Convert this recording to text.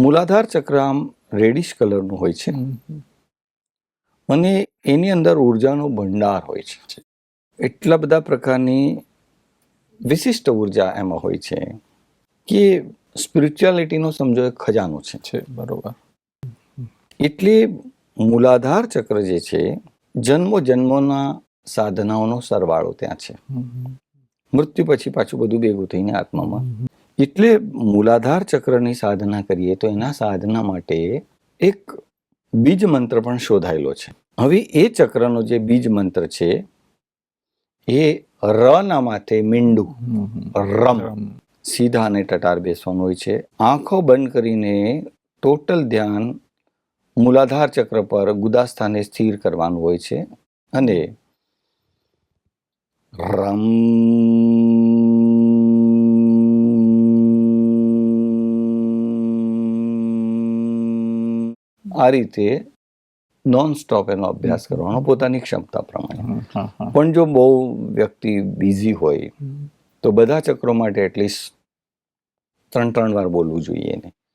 મૂલાધાર ચક્ર આમ રેડિશ કલરનું હોય છે. અને એની અંદર ઉર્જાનો ભંડાર હોય છે. એટલા બધા પ્રકારની વિશિષ્ટ ઊર્જા એમાં હોય છે કે સ્પિરિચ્યુઆલિટીનો સમજો એક ખજાનો છે. છે બરોબર. એટલે મૂલાધાર ચક્ર જે છે જન્મો જન્મોના સાધનાઓનો સરવાળો ત્યાં છે. મૃત્યુ પછી પાછું બધું ભેગું થઈને આત્મામાં. એટલે મૂલાધાર ચક્રની સાધના કરીએ તો એના સાધના માટે એક બીજ મંત્ર પણ શોધાયેલો છે. હવે એ ચક્રનો જે બીજ મંત્ર છે એ ર ના માથે મીંડું રમ. સીધા અને ટટાર બેસવાનું હોય છે. આંખો બંધ કરીને ટોટલ ધ્યાન મૂલાધાર ચક્ર પર ગુદા સ્થાને સ્થિર કરવાનું હોય છે. અને રમ. આ રીતે નોન સ્ટોપ એનો અભ્યાસ કરવાનો પોતાની ક્ષમતા પ્રમાણે. પણ જો બહુ વ્યક્તિ બિઝી હોય તો બધા ચક્રો માટે એટલીસ્ટ ત્રણ ત્રણ વાર બોલવું જોઈએ એને.